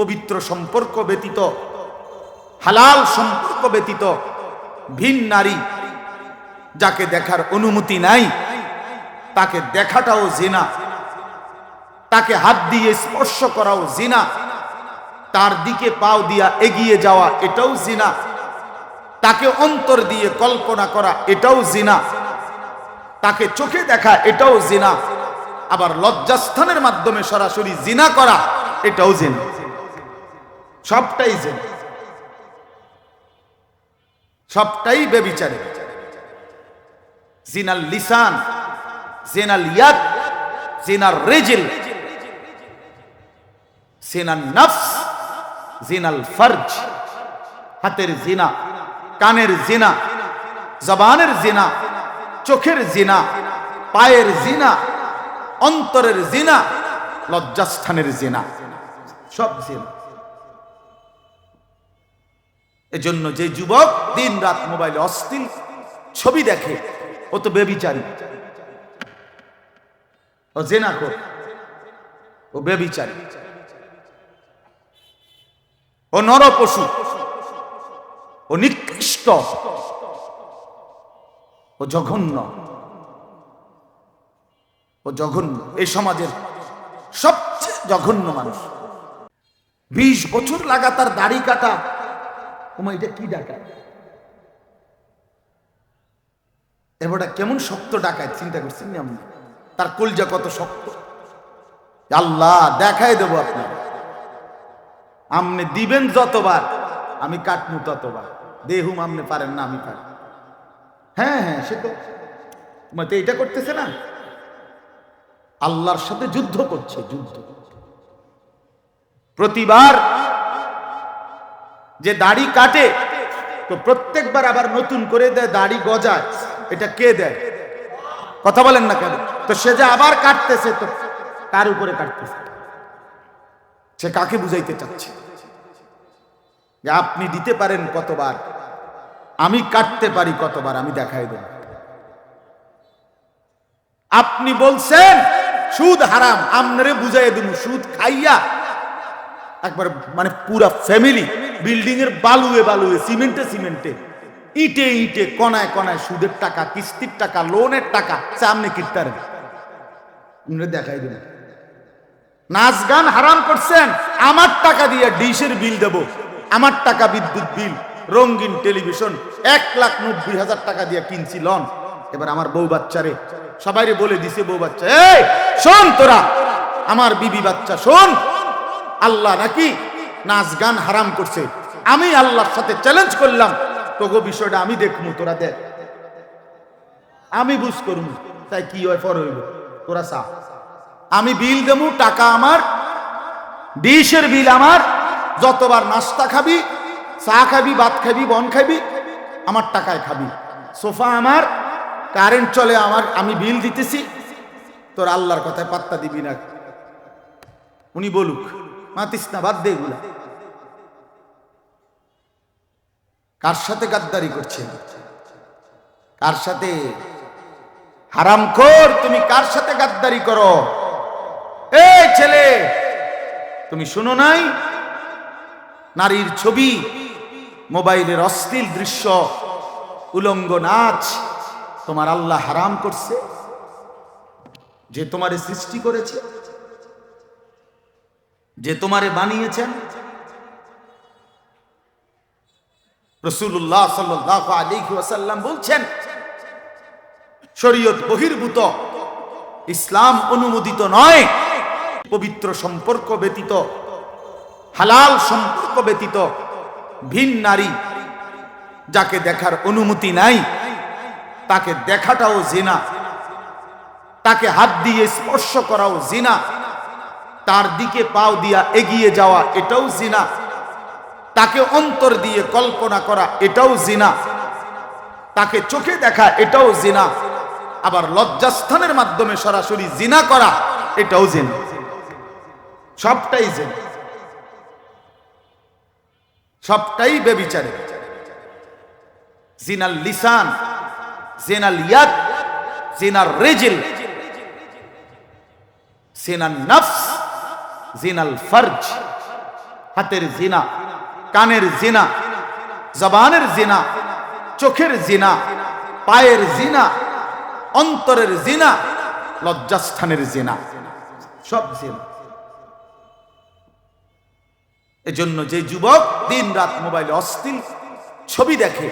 পবিত্র সম্পর্ক ব্যতীত, হালাল সম্পর্ক ব্যতীত, ভিন নারী যাকে দেখার অনুমতি নাই, তাকে দেখাটাও জেনা। তাকে হাত দিয়ে স্পর্শ করাও জিনা। তার দিকে পাও দিয়া এগিয়ে যাওয়া এটাও জিনা। তাকে অন্তর দিয়ে কল্পনা করা এটাও জিনা। তাকে চোখে দেখা এটাও জিনা। আবার লজ্জাস্থানের মাধ্যমে সরাসরি জিনা করা এটাও জিনা। সবটাই জিনা। সবটাই বেবিচারে। জিনাল লিসান, জিনাল ইয়াদ জিনার রেজিল, জিনাল নফস, জিনাল ফরজ। হাতের জিনা, কানের জিনা, জবানের জিনা, চোখের জিনা, পায়ের জিনা, অন্তরের জিনা, লজ্জাস্থানের জিনা। সব জিনা। এজন্য যে যুবক দিন রাত মোবাইলে অস্থির ছবি দেখে, ও তো বেবিচারী। ও জেনা কর ও বেবিচারী। ও নর পশু ও নিকৃষ্ট। ও জঘন্য। ও জঘন্য। এই সমাজের সবচেয়ে জঘন্য মানুষ। বিশ বছর লাগাতার দাড়ি কাটা ওমা, এটা কি ডাকায় এবারটা কেমন শক্ত ডাকায় চিন্তা করছেন আপনি? তার কলজা কত শক্ত। আল্লাহ, দেখাই দেবো আপনার আমনে দিবেন যতবার, আমি কাটমু ততবার। দেহুম আমনে পারেন না, আমি পারি। হ্যাঁ হ্যাঁ সে তো। মতে এটা করতেছে না? আল্লাহর সাথে যুদ্ধ করছে, যুদ্ধ। প্রতিবার যে দাড়ি কাটে, তো প্রত্যেকবার আবার নতুন করে দেয়, দাড়ি গজায়। এটা কে দেয়? কথা বলেন না কেন? তো সে যে আবার কাটতেছে, তো তার উপরে কাটতেছে? সে কাকে বুঝাইতে চাচ্ছে? যে আপনি দিতে পারেন কতবার, আমি কাটতে পারি কতবার, আমি দেখাই দেব। আপনি বলছেন, সুদ হারাম আমনারে বুঝাই দেব সুদ খাইয়া, একবার মানে পুরা ফ্যামিলি বিল্ডিং এর বালুয়ে বালুয়ে, সিমেন্টে সিমেন্টে, ইটে ইটে, কনায় কনায় সুদের টাকা, কিস্তির টাকা, লোনের টাকা, সামনে কিটতারেন দেখাই দেবেন নাচ গান হারাম করছেন, আমার টাকা দিয়ে ডিশের বিল দেব, আমার টাকা বিদ্যুৎ বিল, রঙিন টেলিভিশন, এক লাখ নব্বই হাজার টাকা দিয়ে কিনছি লন এবার আমার বউ বাচ্চারে সবাইরে বলে দিছে বউ বাচ্চা, এই, শোন তোরা, আমার বিবি বাচ্চা, শোন, আল্লাহ নাকি নাচ গান হারাম করছে। আমি আল্লাহর সাথে চ্যালেঞ্জ করলাম। তোগো বিষয়টা আমি দেখব তোরা দেখ। আমি বুঝ করুম, তাই কি হয় ফর হইব। তোরা সা আমি বিল দেবো টাকা আমার, ডিশের বিল আমার, যতবার নাস্তা খাবি, চা খাবি, ভাত খাবি, বন খাবি, আমার টাকায় খাবি। সোফা আমার কারেন্ট চলে আমার, আমি বিল দিতেছি। তোর আল্লাহর কথায় পাত্তা দিবি না। উনি বলুক। মাতিস না, বাদ দে এগুলা। কার সাথে গাদ্দারি করছেন কার সাথে? হারাম কর তুমি কার সাথে গাদ্দারি করো? এই ছেলে, তুমি শুনো নাই? নারীর ছবি, মোবাইলের অশ্লীল দৃশ্য, উলঙ্গ নাচ, তোমার আল্লাহ হারাম করছে? যে তোমারে সৃষ্টি করেছে? যে তোমারে বানিয়েছেন? রসুল্লাহ সাল্লাহ ওয়াসাল্লাম বলছেন, শরীয়ত বহির্ভূত, ইসলাম অনুমোদিত নয়, পবিত্র সম্পর্ক ব্যতীত, হালাল সম্পর্ক ব্যতীত, ভিন নারী যাকে দেখার অনুমতি নাই, তাকে দেখাটাও জিনা, তাকে হাত দিয়ে স্পর্শ করাও জিনা তার দিকে পাও দিয়া এগিয়ে যাওয়া, এটাও জিনা। তাকে অন্তর দিয়ে কল্পনা করা, এটাও জিনা। তাকে চোখে দেখা, এটাও জিনা। আবার লজ্জাস্থানের মাধ্যমে সরাসরি জিনা করা, এটাও জিনা। সবটাই জিনা। সবটাই বেবিচারে। জিনাল লিসান, জিনাল ইয়াদ জিনার রেজিল, জিনাল নফস জিনাল ফরজ। হাতের জিনা, কানের জিনা, জবানের জিনা, চোখের জিনা, পায়ের জিনা, অন্তরের জিনা, লজ্জাস্থানের জিনা, সব জিনা। এজন্য যে যুবক দিন রাত মোবাইলে অস্থির, ছবি দেখে,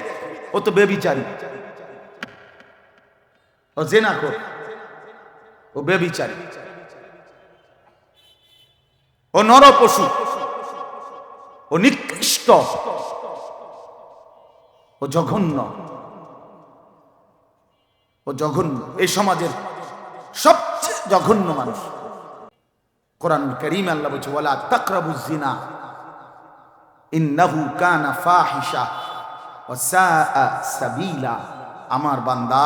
ও তো বেবিচারী। ও জেনা কর ও বেবিচারী। ও নর পশু, ও নিকৃষ্ট, ও জঘন্য ও জঘন্য। এই সমাজের সবচেয়ে জঘন্য মানুষ কোরআন করিম আল্লাহ বলছে, ওয়ালা তাকরাবু জিনা ইন্নাহু কানা ফাহিশা, ওয়া সাআ সাবিলা। আমার বান্দা,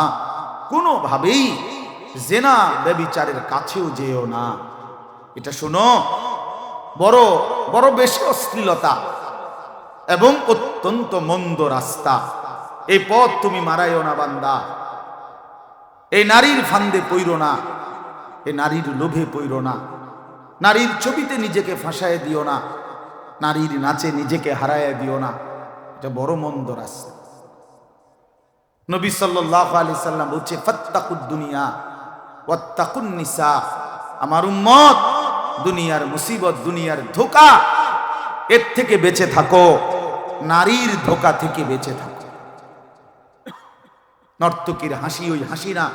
কোনোভাবেই জেনা ব্যবিচারের কাছেও যেও না। এটা শোনো বড় বড় বেশি অশ্লীলতা এবং অত্যন্ত মন্দ রাস্তা। এই পথ তুমি মারাইও না, বান্দা। এই নারীর ফান্দে পইর না, এই নারীর লোভে পইর না। নারীর ছবিতে নিজেকে ফাঁসায় দিও না, নারীর নাচে নিজেকে হারায় দিও না। এটা বড় মন্দ রাস্তা। নবী সাল্লাহ আলি সাল্লাম বলছে, ফত্তাকুদ দুনিয়া, ওয়াত্তাকুন নিসা। আমার উম্মত দুনিয়ার মুসিবত, দুনিয়ার ধোকা, এর থেকে বেঁচে থাকো। নারীর ধোকা থেকে বেঁচে থাকো। নর্তকীর হাসি, ওই হাসি না,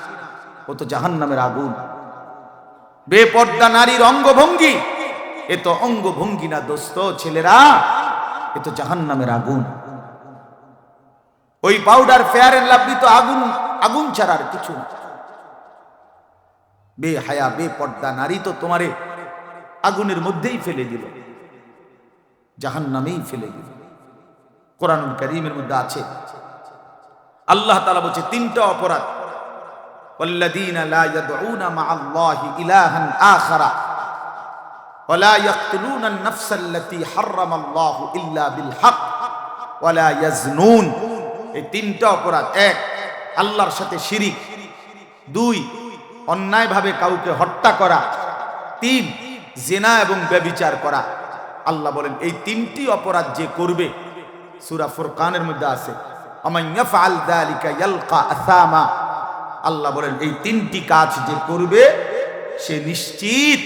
ও তো জাহান নামের আগুন। বেপর্দা নারীর অঙ্গভঙ্গি, এ তো অঙ্গভঙ্গি না দোস্ত, ছেলেরা, এ তো জাহান নামের আগুন। ওই পাউডার ফেয়ারের লাভলি তো আগুন আগুন ছাড়ার কিছু বে হায়া বে পর্দা নারী তো তোমারে আগুনের মধ্যেই ফেলে দিল জাহান নামেই ফেলে দিল কোরআন করিমের মধ্যে আছে আল্লাহ তালা বলছে তিনটা অপরাধ والذين لا يدعون مع الله إلها آخر ولا يقتلون النفس التي حرم الله إلا بالحق ولا يزنون এই তিনটা অপরাধ এক আল্লাহর সাথে শিরিক দুই অন্যায়ভাবে কাউকে হত্যা করা তিন জেনা এবং ব্যবিচার করা। আল্লাহ বলেন, এই তিনটি অপরাধ যে করবে, সূরা ফুরকানের মধ্যে আছে। আল্লাহ বলেন, এই তিনটি কাজ যে করবে, সে নিশ্চিত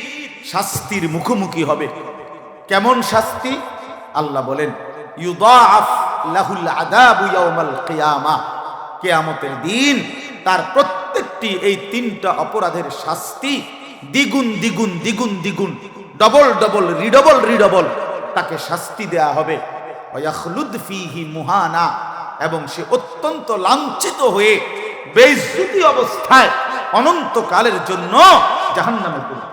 শাস্তির মুখোমুখি হবে। কেমন শাস্তি? আল্লাহ বলেন কিয়ামতের দিন তার প্রত্যেকটি এই তিনটা অপরাধের শাস্তি দ্বিগুণ দ্বিগুণ দ্বিগুণ দ্বিগুণ, ডবল ডবল, রিডবল রিডবল তাকে শাস্তি দেয়া হবে। মুহানা, এবং সে অত্যন্ত লাঞ্ছিত হয়ে বেইজ্জতি অবস্থায় অনন্তকালের জন্য জাহান্নামে পড়বে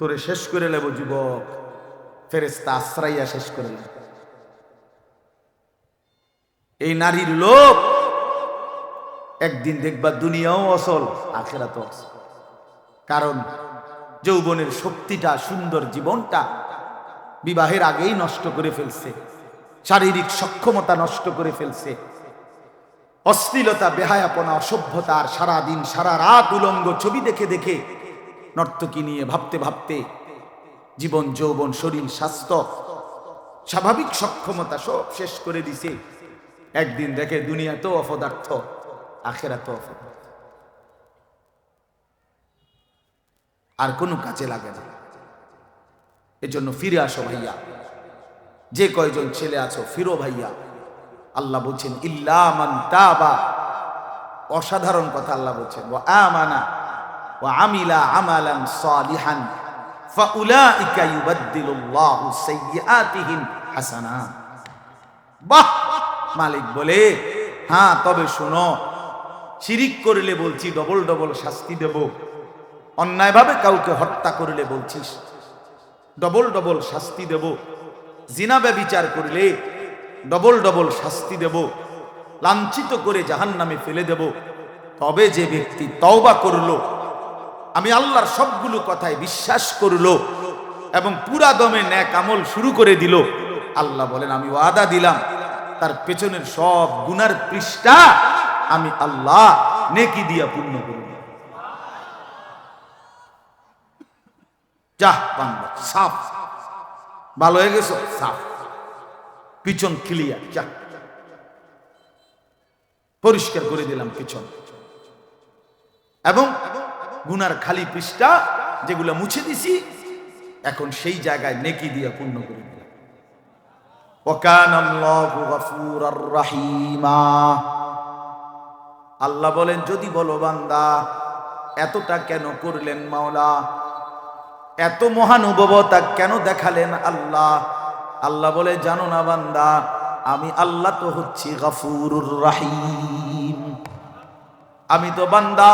তোরে শেষ করে নেব যুবক ফেরেস্তা আশ্রাইয়া শেষ করে এই নারীর লোক একদিন দেখবা দুনিয়াও অসল আখেরা তো অসল। কারণ যৌবনের শক্তিটা, সুন্দর জীবনটা বিবাহের আগেই নষ্ট করে ফেলছে, শারীরিক সক্ষমতা নষ্ট করে ফেলছে, অশ্লীলতা, বেহায়াপনা, অসভ্যতা আর সারাদিন, সারা রাত উলঙ্গ ছবি দেখে দেখে নর্তকী নিয়ে ভাবতে ভাবতে জীবন, যৌবন, শরীর, স্বাস্থ্য, স্বাভাবিক সক্ষমতা সব শেষ করে দিছে। একদিন দেখে দুনিয়া তো অপদার্থ। আখেরা তো আর কোনো কাজে লাগে না। এজন্য ফিরে আসো ভাইয়া। যে কয়জন ছেলে আছো, ফিরো ভাইয়া। আল্লাহ বলছেন ইল্লামান তাবা। অসাধারণ কথা আল্লাহ বলছেন ও আমানা ও আমিলা আমালান সালিহান, ফাউলাইকা ইউবাদদিলুল্লাহু সাইয়্যাতিহিম হাসানাত। বাহ! মালিক বলে হ্যাঁ তবে শোনো শিরিক করলে বলছি ডবল ডবল শাস্তি দেব। অন্যায়ভাবে কাউকে হত্যা করলে বলছিস ডবল ডবল শাস্তি দেব। জিনাবে বিচার করলে ডবল ডবল শাস্তি দেব। লাঞ্ছিত করে জাহান নামে ফেলে দেব। তবে যে ব্যক্তি তওবা করল, আমি আল্লাহর সবগুলো কথায় বিশ্বাস করল এবং পুরা দমে ন্যাক আমল শুরু করে দিল। আল্লাহ বলেন, আমি ওয়াদা দিলাম, তার পেছনের সব গুনার পৃষ্ঠা আমি আল্লাহ নেকি দিয়া পূর্ণ করব। যাহ, বান্দা, সাফ। ভালো হয়ে গেছো? সাফ। পিছন পরিষ্কার করে দিলাম পিছন। এবং গুনার খালি পৃষ্ঠা যেগুলো মুছে দিছি, এখন সেই জায়গায় নেকি দিয়ে পূর্ণ করে দিলাম। আল্লাহ বলেন, যদি বলো বান্দা, এতটা কেন করলেন মাওলা? এত মহানুভবতা কেন দেখালেন আল্লাহ? আল্লাহ বলে, জানো না বান্দা, আমি আল্লাহ তো হচ্ছি গাফুরুর রাহিম। আমি তো বান্দা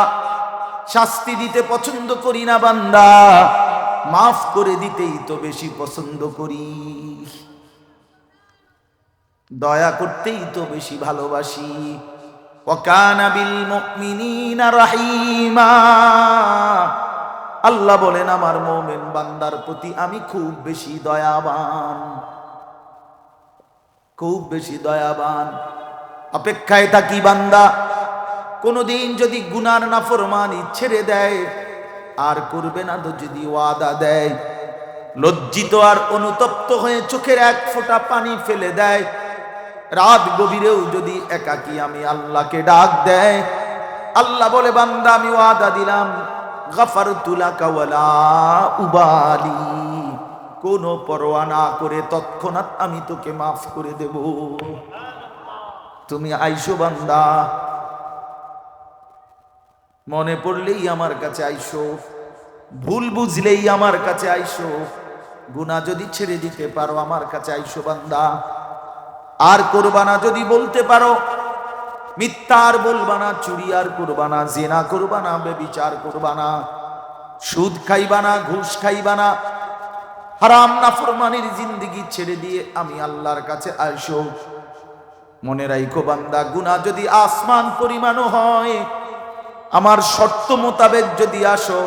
শাস্তি দিতে পছন্দ করি না বান্দা, মাফ করে দিতেই তো বেশি পছন্দ করি। দয়া করতেই তো বেশি ভালোবাসি। আল্লাহ বলেন, আমার মোমেন বান্দার প্রতি আমি খুব বেশি দয়াবান। খুব বেশি দয়াবান। অপেক্ষায় থাকি বান্দা, কোনদিন যদি গুনার নাফরমানি ছেড়ে দেয়, আর করবে না তো যদি ওয়াদা দেয়। লজ্জিত আর অনুতপ্ত হয়ে চোখের এক ফোঁটা পানি ফেলে দেয়। রাত গভীরেও যদি একাকি আমি আল্লাহকে ডাক দেয়, আল্লাহ বলে, বান্দা, আমি ওয়াদা দিলাম গাফার তুলা কাওয়ালা উবালি। কোনো পরোয়া না করে তৎক্ষণাৎ আমি তোকে মাফ করে দেব। তুমি আইসো, বান্দা। মনে পড়লেই আমার কাছে আইসো। ভুল বুঝলেই আমার কাছে আইসো। গুণা যদি ছেড়ে দিতে পারো, আমার কাছে আইসো, বান্দা। আর করবানা যদি বলতে পারো, মিথ্যার বলবানা চুরি আর করবানা, জেনা করবানা বেবিচার করবানা, সুদ খাইবানা, ঘুষ খাইবানা, হারাম নাফরমানির জিন্দিগি ছেড়ে দিয়ে আমি আল্লাহর কাছে আইসো মনে রাইখো বান্দা গুণা যদি আসমান পরিমাণও হয়, আমার শর্ত মোতাবেক যদি আসো,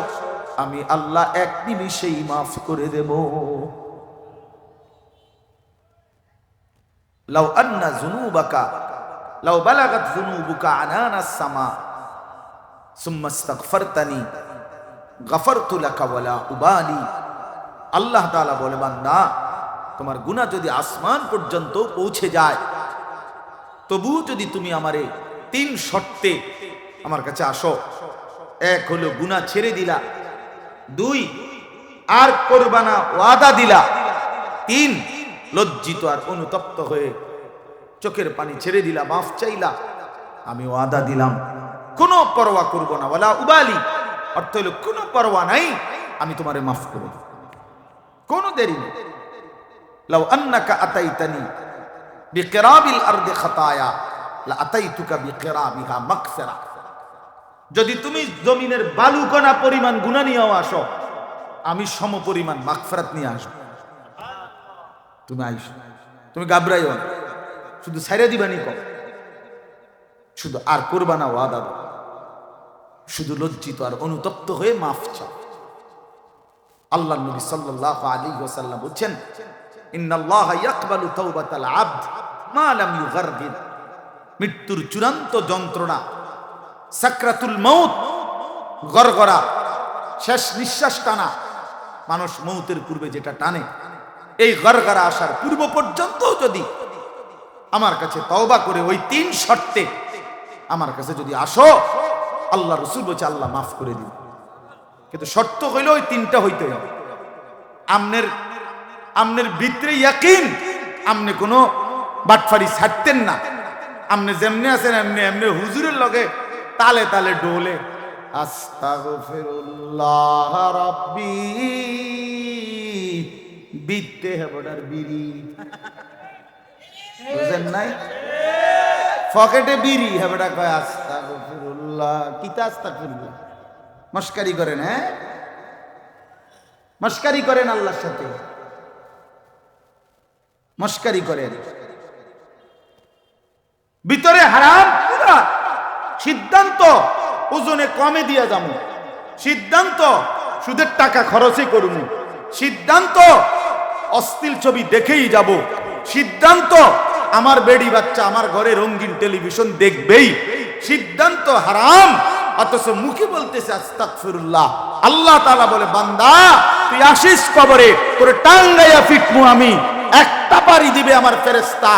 আমি আল্লাহ এক নিমিষেই মাফ করে দেব। লাউ আন্না জুনুবাকা লাউ বালাগাত জুনুবুকা আনানাস সামা, সুম্মা ইস্তাগফারতানি, গাফারতু লাকা ওয়ালা উবালি। আল্লাহ তাআলা বলে বান্দা তোমার গুনাহ যদি আসমান পর্যন্ত পৌঁছে যায় তবু যদি তুমি আমারে তিন শর্তে আমার কাছে আসো। এক হলো গুনাহ ছেড়ে দিলা, দুই, আর করবানা ওয়াদা দিলা, তিন লজ্জিত আর অনুতপ্ত হয়ে চোখের পানি ছেড়ে দিলা, মাফ চাইলা। আমি ওয়াদা দিলাম, কোনো পরোয়া করব না। বলা উবালি, অর্থ হইল কোনো পরোয়া নাই, আমি তোমারে মাফ করব। কোনো দেরি নেই। লাউ আন্নাকা আতাইতানি বিকিরাবিল আরদি খাতায়া, লা আতাইতুকা বিকিরাবিহা মাগফিরা। যদি তুমি জমিনের বালুকণা পরিমাণ গুণা নিয়েও আসো, আমি সম পরিমাণ মাগফিরাত নিয়ে আসো তুমি আইসো। তুমি গাবরাইও শুধু সাইরা দিবানি কম। শুধু আর করবা না ওয়াদা শুধু লজ্জিত আর অনুতপ্ত হয়ে মাফ চাও। আল্লাহ নবী সাল্লাল্লাহু আলাইহি ওয়াসাল্লাম বলছেন মৃত্যুর চূড়ান্ত যন্ত্রণা, সাকরাতুল মৌত গরগরা শেষ নিঃশ্বাস টানা। মানুষ মৌতের পূর্বে যেটা টানে এই গরগরা আসার পূর্ব পর্যন্ত যদি আমার কাছে তওবা করে ওই তিন শর্তে আমার কাছে যদি আসো, আল্লাহ রসুল বলছে, আল্লাহ মাফ করে দিন কিন্তু শর্ত হইলে ওই তিনটা হইতে হবে। আমনের আমনের ভিতরে ইয়াকিন, আমনে কোনো বাটফারি ছাড়তেন না। আমনে যেমনি আছেন, এমনি এমনি হুজুরের লগে তালে তালে ডোলে, আস্তাগফিরুল্লাহ রাব্বি। হেবডার বিড়ি। বুঝেন নাই? পকেটে বিড়ি হেবডা কয় কিতা মস্কারি করেন হ্যাঁ? মস্কারি করেন আল্লাহর সাথে। মস্কারি করেন। ভিতরে হারাম পুরা সিদ্ধান্ত ওজনে কমে দিয়া যাব সিদ্ধান্ত সুদের টাকা খরচই করুন সিদ্ধান্ত অস্থিল ছবি দেখেই যাব। সিদ্ধান্ত, আমার বেডি বাচ্চা, আমার ঘরে রঙিন টেলিভিশন দেখবেই। সিদ্ধান্ত হারাম, অথচ মুখে বলতেছে, আস্তাগফিরুল্লাহ। আল্লাহ তাআলা বলে, বান্দা, তুই আসিস কবরে, তোর টাঙ্গাইয়া ফিটমু আমি। একটা বাড়ি দিবে আমার ফেরেশতা।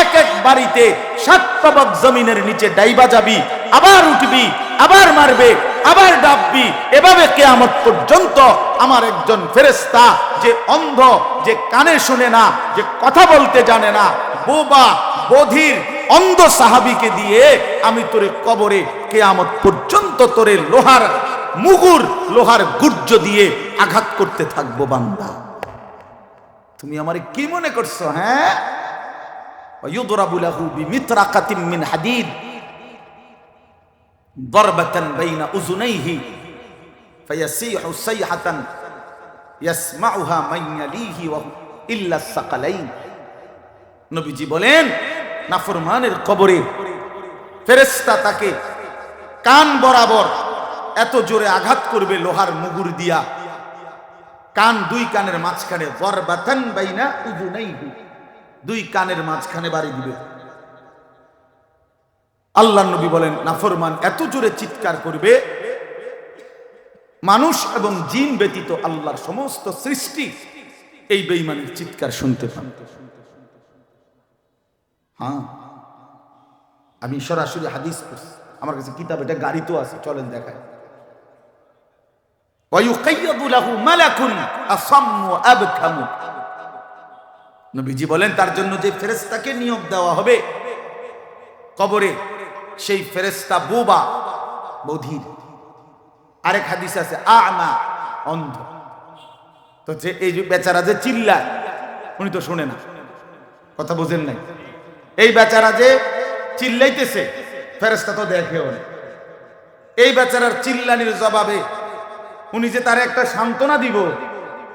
এক এক বাড়িতে সাত তবক জমিনের নিচে ডাইবা যাবি, আবার উঠবি। আবার মারবে, আবার ডাববি এভাবে কেয়ামত পর্যন্ত আমার একজন ফেরেস্তা যে অন্ধ, যে কানে শুনে না, যে কথা বলতে জানে না, বোবা, বধির, অন্ধ সাহাবিকে দিয়ে আমি তোরে কবরে কেয়ামত পর্যন্ত তোরে লোহার মুগুর, লোহার গুর্জ দিয়ে আঘাত করতে থাকব বান্দা। তুমি আমার কি মনে করছ হ্যাঁ? মিন হাদিদ। ضربة بين أذنيه فيسيح صيحة يسمعها من يليه وهو إلا الثقلين নবীজি বলেন নাফরমানের কবরে ফেরেস্তা তাকে কান বরাবর এত জোরে আঘাত করবে লোহার মুগুর দিয়া কান দুই কানের মাঝখানে বরবাতান বাইনা উজুনাইহি দুই কানের মাঝখানে বাড়ি দিবে আল্লাহ নবী বলেন, নাফরমান, এত জোরে চিৎকার করবে। মানুষ এবং জিন ব্যতীত আল্লাহর সমস্ত সৃষ্টি এই বেইমানের চিৎকার শুনতে পান। হ্যাঁ আমি সরাসরি হাদিস আমার কাছে কিতাব, এটা গাড়ি তো আছে, চলেন দেখায় নবীজি বলেন, তার জন্য যে ফেরেস্তাকে নিয়োগ দেওয়া হবে কবরে সেই ফেরেস্তা বোবা বধির আরেক হাদিস আছে, আমা অন্ধ। তো যে এই বেচারা যে চিল্লায়, উনি তো শুনে না। কথা বোঝেন নাই। এই বেচারা যে চিল্লাইতেছে ফেরেস্তা তো দেখেও না। এই বেচারার চিল্লানির জবাবে উনি যে তার একটা সান্ত্বনা দিব,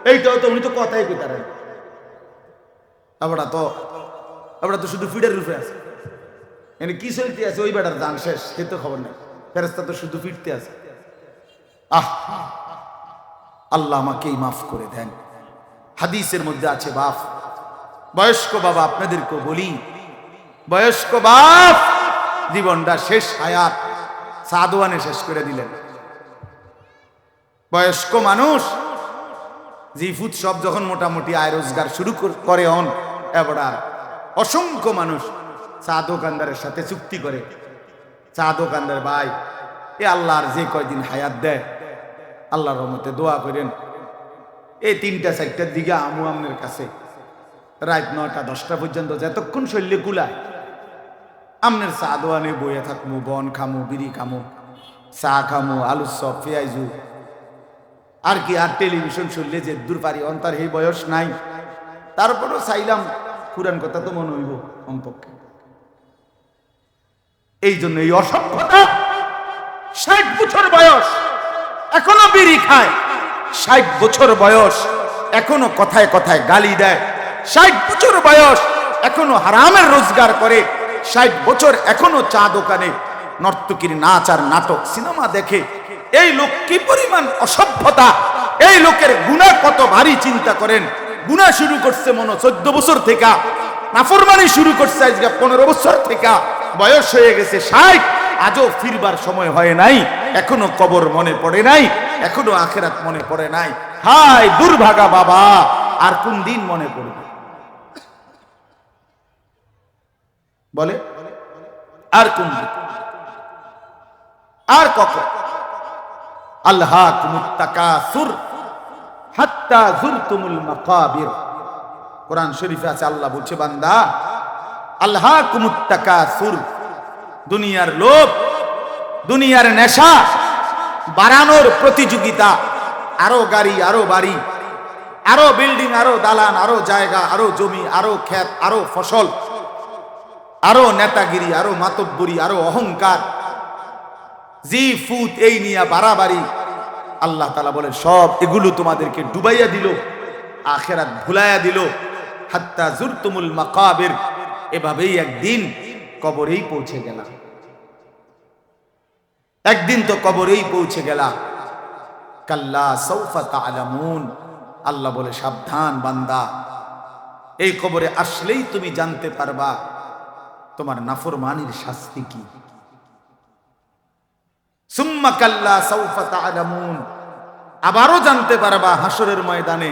এইটাও তো উনি তো কথাই কইতারেন আমরা তো আমরা তো শুধু ফিডের রূপে আছে। এনে কি চলতে আছে? ওই বেটার দান শেষ, সে তো খবর নেই। ফেরেস্তা তো শুধু ফিরতে আছে। আহ! আল্লাহ আমাকেই মাফ করে দেন। হাদিসের মধ্যে আছে বাপ। বয়স্ক বাবা আপনাদেরকে বলি। বয়স্ক বাপ, জীবনটা শেষ হায়াত। সাদওয়ানে শেষ করে দিলেন। বয়স্ক মানুষ, জিফুত সব যখন মোটামুটি আয় রোজগার শুরু কর- হন, এবার অসংখ্য মানুষ চা দোকানদারের সাথে চুক্তি করে। চা দোকানদার ভাই, এ আল্লাহর যে কয়দিন হায়াত দেয়, আল্লাহর রহমতে দোয়া করেন। এই তিনটা চারটার দিকে আমু আমনের কাছে। রাত নটা দশটা পর্যন্ত যতক্ষণ শৈল্যে কুলায়, আমনের চা দোয়ানে বইয়ে থাকমু, বন খামু, বিড়ি খামু, চা খামু, আলু সব, পেঁয়াজু। আর কি, আর টেলিভিশন শুনলে যে দূর পারি, অন্তর এই বয়স নাই। তারপরও চাইলাম পুরান কথা তো মনে হইব কমপক্ষে এই জন্য এই অসভ্যতা ষাট বছর বয়স এখনও বিড়ি খায়। ষাট বছর বয়স এখনও কথায় কথায় গালি দেয়। ষাট বছর বয়স এখনও হারামের রোজগার করে। ষাট বছর এখনও চা দোকানে নর্তকীর নাচ আর নাটক সিনেমা দেখে। এই লোক কি পরিমাণ অসভ্যতা? এই লোকের গুণা কত ভারী চিন্তা করেন। গুণা শুরু করছে মনে চোদ্দ বছর থেকে। নাফরমানি শুরু করছে আজকে পনেরো বছর থেকে। বয়স হয়ে গেছে ষাট। আজও ফিরবার সময় হয় নাই। এখনও কবর মনে পড়ে নাই। এখনও আখেরাত মনে পড়ে নাই। হায় দুর্ভাগা বাবা, আর কোন দিন মনে পড়বে? বলে? আর কোন আর কখন? আল্লাহ কুমুত্তাকাসুর হাত্তা জুরতুমুল মাকাবির। কোরআন শরীফে আছে, আল্লাহ বলছে, বান্দা আল্লাহ কুমুত্তাকাসুর দুনিয়ার লোভ, দুনিয়ার নেশা বাড়ানোর প্রতিযোগিতা। আরও গাড়ি, আরও বাড়ি, আরও বিল্ডিং, আরও দালান, আরও জায়গা, আরও জমি, আরও ক্ষেত, আরও ফসল, আরও নেতাগিরি, আরও মাতব্বরি, আরও অহংকার। জি ফুত এই নিয়ে বাড়াবাড়ি। আল্লাহ তালা বলে সব এগুলো তোমাদেরকে ডুবাইয়া দিল, আখেরাত ভুলাইয়া দিল। হাত্তা জুরতুমুল মাকাবের এভাবেই একদিন কবরেই পৌঁছে গেলা। একদিন তো কবরেই পৌঁছে গেলা। কাল্লা সৌফা তালামুন আল্লাহ বলে, সাবধান বান্দা। এই কবরে আসলেই তুমি জানতে পারবা তোমার নাফরমানির শাস্তি কি। সুম্মা কাল্লা সাউফা তা'লামুন আবারও জানতে পারবা হাসরের ময়দানে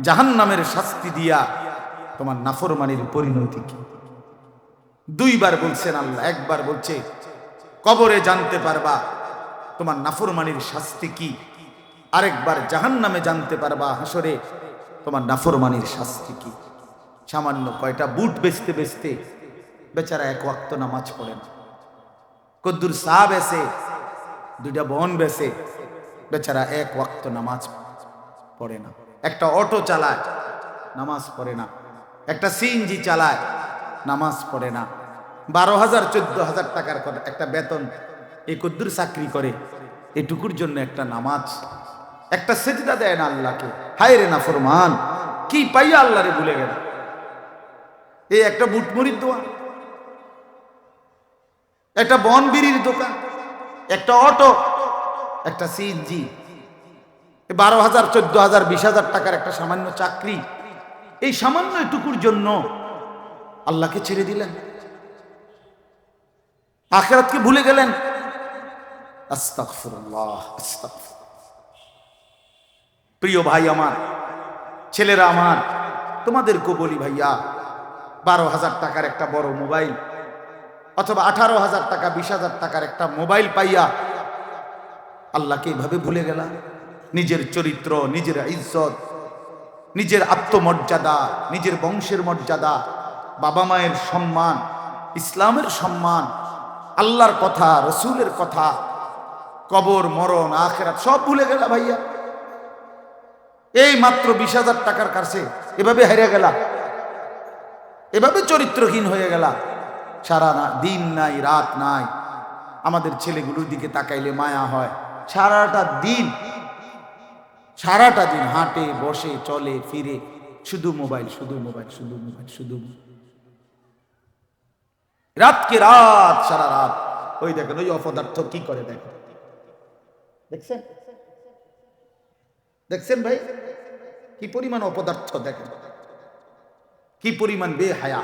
জাহান্নামের শাস্তি দিয়া তোমার নাফরমানির পরিণতি কি? দুইবার বলছেন আল্লাহ, একবার বলছে, কবরে জানতে পারবা তোমার নাফরমানির শাস্তি কি? আরেকবার জাহান্নামে জানতে পারবা হাসরে তোমার নাফরমানির শাস্তি কি? সামান্য কয়টা বুট বেচতে বেচতে বেচারা এক ওয়াক্ত নামাজ পড়ে না। কদ্দুর চা বেসে দুইটা বন বেসে বেচারা এক ওয়াক্ত নামাজ পড়ে না। একটা অটো চালায়, নামাজ পড়ে না। একটা সিএনজি চালায়, নামাজ পড়ে না। বারো হাজার, চোদ্দ হাজার টাকার করে একটা বেতন, এই কদ্দুর চাকরি করে। এটুকুর জন্য একটা নামাজ, একটা সেজদা দেয় না আল্লাহকে। হায় রে না ফরমান কি পাইয়া আল্লাহরে ভুলে গেল এই একটা বুটমুড়ির দোয়া, একটা বন বিড়ির দোকান, একটা অটো, একটা সিএনজি বারো হাজার, চোদ্দ হাজার, বিশ হাজার টাকার একটা সামান্য চাকরি। এই সামান্য এটুকুর জন্য আল্লাহকে ছেড়ে দিলেন। আখেরাতকে ভুলে গেলেন। প্রিয় ভাই আমার, ছেলেরা আমার, তোমাদেরকেও বলি ভাইয়া, বারো হাজার টাকার একটা বড় মোবাইল অথবা আঠারো হাজার টাকা, বিশ হাজার টাকার একটা মোবাইল পাইয়া আল্লাহকে এইভাবে ভুলে গেলাম নিজের চরিত্র, নিজের ইজ্জত নিজের আত্মমর্যাদা, নিজের বংশের মর্যাদা, বাবা মায়ের সম্মান, ইসলামের সম্মান, আল্লাহর কথা, রসুলের কথা, কবর, মরণ, আখেরাত, সব ভুলে গেলা ভাইয়া। এই মাত্র বিশ হাজার টাকার কাছে এভাবে হেরে গেলা। এভাবে চরিত্রহীন হয়ে গেলা। সারা না দিন নাই, রাত নাই। আমাদের ছেলেগুলোর দিকে তাকাইলে মায়া হয়। সারাটা দিন সারাটা দিন হাঁটে, বসে, চলে, ফিরে। শুধু মোবাইল শুধু মোবাইল শুধু মোবাইল, শুধু রাতকে রাত, সারা রাত। ওই দেখেন, ওই অপদার্থ কি করে দেখেন? দেখছেন? দেখছেন ভাই? কি পরিমাণ অপদার্থ দেখেন? কি পরিমাণ বেহায়া?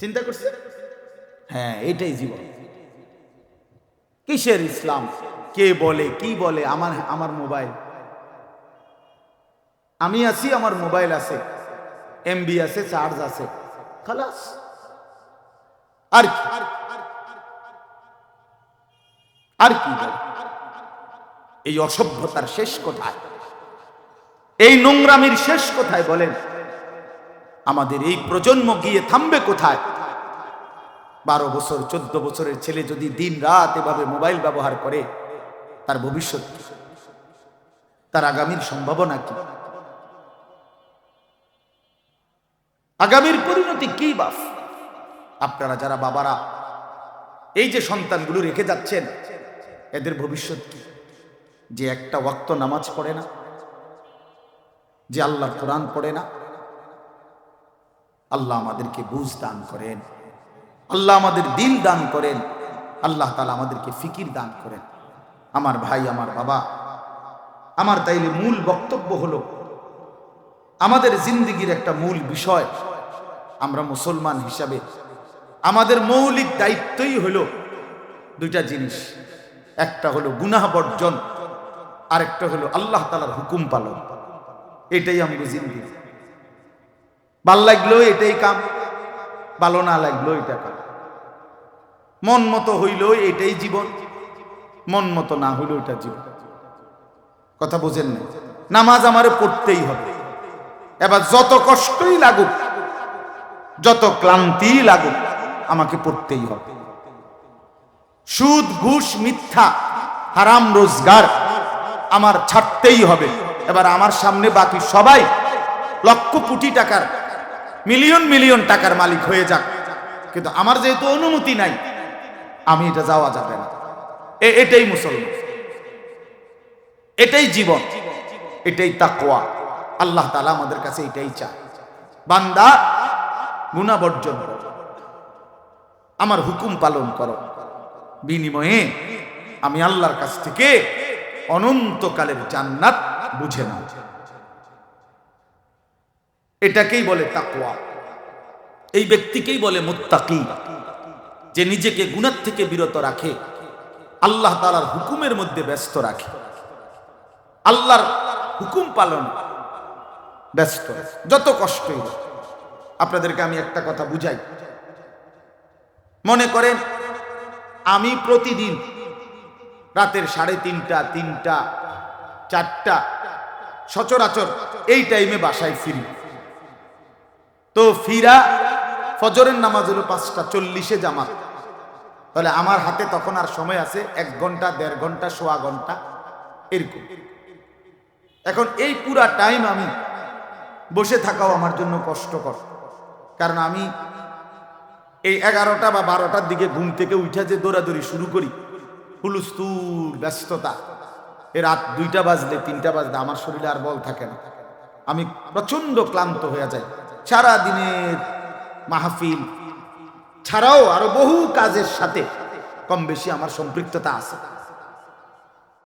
চিন্তা করছেন? হ্যাঁ এটাই জীবন। কিসের ইসলাম? কে বলে, কি বলে? আমার আমার মোবাইল। আমি আছি, আমার মোবাইল আছে। এমবি আছে, চার্জ আছে। খালাস। আর কি? আর কি? এই অসভ্যতার শেষ কোথায়? এই নোংরামির শেষ কোথায় বলেন? আমাদের এই প্রজন্ম গিয়ে থামবে কোথায়? বারো বছর, চোদ্দ বছরের ছেলে যদি দিন রাত এভাবে মোবাইল ব্যবহার করে তার ভবিষ্যৎ? তার আগামীর সম্ভাবনা কি? আগামীর পরিণতি কি বাস আপনারা যারা বাবারা, এই যে সন্তানগুলো রেখে যাচ্ছেন, এদের ভবিষ্যৎ কি? যে একটা ওয়াক্ত নামাজ পড়ে না, যে আল্লাহর কোরআন পড়ে না, আল্লাহ আমাদেরকে বুঝ দান করেন, আল্লাহ আমাদের দিল দান করেন, আল্লাহ তালা আমাদেরকে ফিকির দান করেন। আমার ভাই, আমার বাবা। আমার তাইলে মূল বক্তব্য হলো, আমাদের জিন্দিগির একটা মূল বিষয় আমরা মুসলমান হিসাবে। আমাদের মৌলিক দায়িত্বই হলো দুইটা জিনিস। একটা হলো গুনাহ বর্জন, আরেকটা হলো আল্লাহ তালার হুকুম পালন। এটাই আমাদের জিন্দিগি। ভালো লাগল এটাই কাম, ভালো না লাগলেও এটা কাম। মন মতো হইলেও এটাই জীবন। মন মতো না হলে এটা জীবন। কথা বোঝেন না নামাজ আমারে পড়তেই হবে। এবার যত কষ্টই লাগুক, যত ক্লান্তি লাগুক, আমাকে পড়তেই হবে। সুদ, ঘুষ, মিথ্যা, হারাম, রোজগার আমার ছাড়তেই হবে। এবার আমার সামনে বাকি সবাই লক্ষ কোটি টাকার, মিলিয়ন মিলিয়ন টাকার মালিক হয়ে যাক। কিন্তু আমার যেহেতু অনুমতি নাই, আমি এটা যাওয়া যাবে না। এটাই মুসলমান। এটাই জীবন। এটাই তাকোয়া আল্লাহ তালা আমাদের কাছে এটাই চায়। বান্দা গুণা বর্জন আমার হুকুম পালন করো। বিনিময়ে আমি আল্লাহর কাছ থেকে অনন্তকালের জান্নাত বুঝে নাও এটাকেই বলে তাকোয়া এই ব্যক্তিকেই বলে মোত্তাকি। যে নিজেকে গুণার থেকে বিরত রাখে। আল্লাহ তালার হুকুমের মধ্যে ব্যস্ত রাখি। আল্লাহর হুকুম পালন ব্যস্ত। যত কষ্টই হোক। আপনাদেরকে আমি একটা কথা বুঝাই। মনে করেন, আমি প্রতিদিন রাতের সাড়ে তিনটা তিনটা, চারটা সচরাচর এই টাইমে বাসায় ফিরি। তো ফিরা ফজরের নামাজ হলো পাঁচটা, চল্লিশে জামাত। তাহলে আমার হাতে তখন আর সময় আছে, এক ঘণ্টা, দেড় ঘণ্টা, সোয়া ঘণ্টা, এরকম। এখন এই পুরা টাইম আমি বসে থাকাও আমার জন্য কষ্টকর। কারণ আমি এই এগারোটা বা বারোটার দিকে ঘুম থেকে উঠে যে দৌড়াদৌড়ি শুরু করি হুলুস্তুর ব্যস্ততা। এ রাত দুইটা বাজলে, তিনটা বাজলে আমার শরীরে আর বল থাকে না। আমি প্রচণ্ড ক্লান্ত হয়ে যাই। সারা দিনের মাহফিল ছাড়াও আরও বহু কাজের সাথে কম বেশি আমার সম্পৃক্ততা আছে।